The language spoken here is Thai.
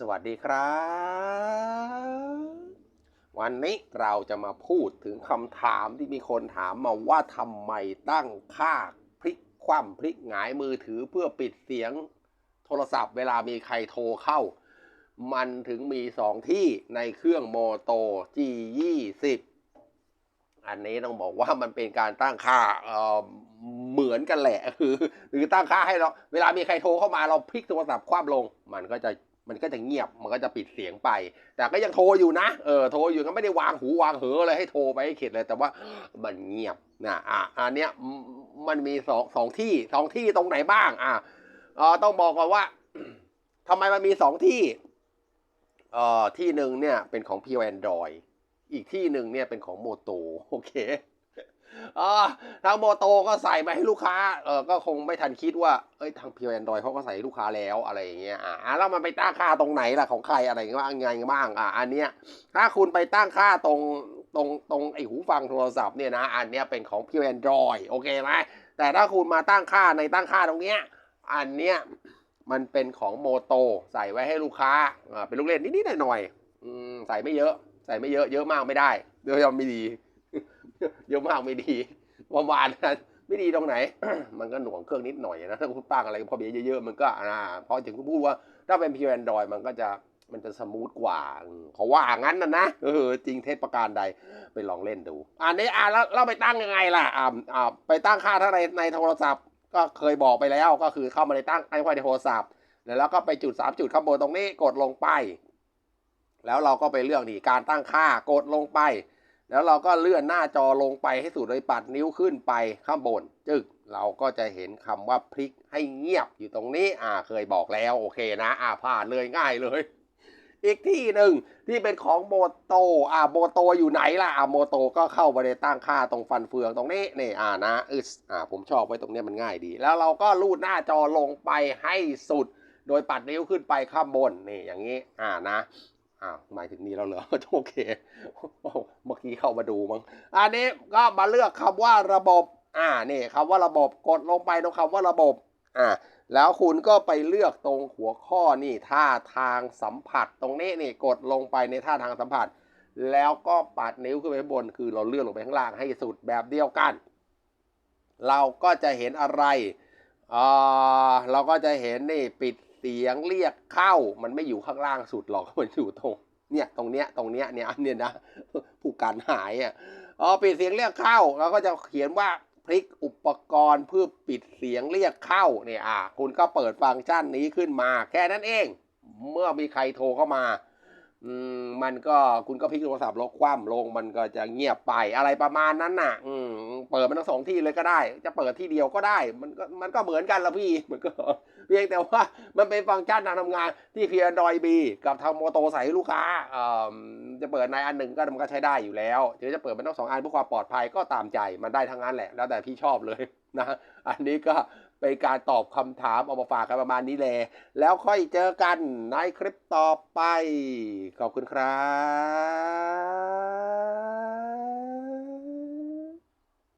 สวัสดีครับ วันนี้เราจะมาพูดถึงคำถามที่มีคนถามมาว่าทำไมตั้งค่าพลิกคว่ำพลิกหงายมือถือเพื่อปิดเสียงโทรศัพท์เวลามีใครโทรเข้า มันถึงมีสองที่ในเครื่องโมโต G20 อันนี้ต้องบอกว่ามันเป็นการตั้งค่าเเหมือนกันแหละคือหรือตั้งค่าให้เรา เวลามีใครโทรเข้ามาเราพลิกโทรศัพท์คว่ำลง มันก็จะ มันก็จะเงียบมันก็จะปิดเสียงไป แต่ก็ยังโทรอยู่นะเออโทรอยู่ก็ไม่ได้วางหูวางเหออะไรให้โทรไปให้เข็ดเลย แต่ว่ามันเงียบนะอะอันเนี้ยมันมีสองสองที่สองที่ตรงไหนบ้าง อะเออต้องบอกก่อนว่าทำไมมันมีสองที่เอ่อที่หนึ่งเนี่ยเป็นของ p ี Android อีกที่หนึ่งเนี่ยเป็นของโมโตโอเค ทางโมโตก็ใส่มาให้ลูกค้าเออก็คงไม่ทันคิดว่าเอ้ยทาง p ี Android เขาก็ใส่ลูกค้าแล้วอะไรอย่างเงี้ยอ่าแล้วมันไปตั้งค่าตรงไหนล่ะของใครอะไรอย่างเงี้ยว่าไงบ้างอ่าอันเนี้ยถ้าคุณไปตั้งค่าตรงตรงตรงไอหูฟังโทรศัพท์เนี่ยนะอันเนี้ยเป็นของ p ี Android โอเคไหมแต่ถ้าคุณมาตั้งค่าในตั้งค่าตรงเนี้ยอันเนี้ยมันเป็นของโมโตใส่ไว้ให้ลูกค้าอ่าเป็นลูกเล่นนิดๆหน่อยๆอืมใส่ไม่เยอะ ใส่ไม่เยอะเยอะมากไม่ได้เดี๋ยวจะไม่ดี เยอะมากไม่ดีประมาณนั้นไม่ดีตรงไหน มันก็หน่วงเครื่องนิดหน่อยนะถ้าคุณตั้งอะไรพอเบียเยอะๆมันก็อ่าเพราะถึงพูดว่าถ้าเป็น p ี Android มันก็จะมันจะสมูทกว่าเขาว่างั้นนะนะเออจริงเท็จประการใดไปลองเล่นดู อันนี้อ่าแล้วเราไปตั้งยังไงล่ะอ่าอ่าไปตั้งค่าถ้าในในโทรศัพท์ ก็เคยบอกไปแล้วก็คือเข้ามาในตั้งไอ้ไวในโทรศัพท์แล้วก็ไปจุดสามจุดข้างบนตรงนี้กดลงไป แล้วเราก็ไปเลือกนี่การตั้งค่ากดลงไป แล้วเราก็เลื่อนหน้าจอลงไปให้สุดเลยปัดนิ้วขึ้นไปข้างบน จึกเราก็จะเห็นคำว่าพลิกให้เงียบอยู่ตรงนี้ อ่าเคยบอกแล้วโอเคนะ อ่าผ่านเลยง่ายเลย อีกที่หนึ่งที่เป็นของโมโต อ่าโมโตอยู่ไหนล่ะ อ่าโมโตก็เข้าไปในตั้งค่าตรงฟันเฟืองตรงนี้นี่อ่านะอึสอ่าผมชอบไว้ตรงนี้มันง่ายดี แล้วเราก็ลูดหน้าจอลงไปให้สุด โดยปัดนิ้วขึ้นไปข้างบนนี่อย่างนี้ อ่านะ อ้าวหมายถึงนี้แล้วเหรอ โอเค เมื่อกี้เข้ามาดูมั้ง อันนี้ก็มาเลือกคำว่าระบบ อ่า นี่คำว่าระบบ กดลงไปตรงคำว่าระบบ อ่า แล้วคุณก็ไปเลือกตรงหัวข้อนี่ท่าทางสัมผัส ตรงนี้นี่กดลงไปในท่าทางสัมผัส แล้วก็ปัดนิ้วขึ้นไปบน คือเราเลื่อนลงไปข้างล่างให้สุดแบบเดียวกัน เราก็จะเห็นอะไรอ่าเราก็จะเห็นนี่ปิด เสียงเรียกเข้า มันไม่อยู่ข้างล่างสุดหรอกมันอยู่ตรงเนี่ยตรงเนี้ยตรงเนี้ยเนี่ยอันเนี้ยนะผู้การหายอะอ๋อปิดเสียงเรียกเข้าเราก็จะเขียนว่าพลิกอุปกรณ์เพื่อปิดเสียงเรียกเข้าเนี่ยอะคุณก็เปิดฟังก์ชันนี้ขึ้นมา แค่นั้นเอง เมื่อมีใครโทรเข้ามา อืมมันก็คุณก็พลิกโทรศัพท์ลงคว่ำลงมันก็จะเงียบไปอะไรประมาณนั้นน่ะ อืมเปิดมันทั้งสองที่เลยก็ได้ จะเปิดที่เดียวก็ได้ มันก็มันก็เหมือนกันละพี่มันก็เพียงแต่ว่ามันเป็นฟังก์ชันการทำงานที่เพียรดอยบีกับทางโมโตใส่ลูกค้าเอ่อจะเปิดในอันหนึ่งก็มันก็ใช้ได้อยู่แล้วเดี๋ยวจะเปิดมันต้องสองอันเพื่อความปลอดภัยก็ตามใจมันได้ทั้งนั้นแหละ แล้วแต่พี่ชอบเลย นะอันนี้ก็เป็นการตอบคำถามเอามาฝากกันประมาณนี้แหละแล้วค่อยเจอกันในคลิปต่อไป ขอบคุณครับ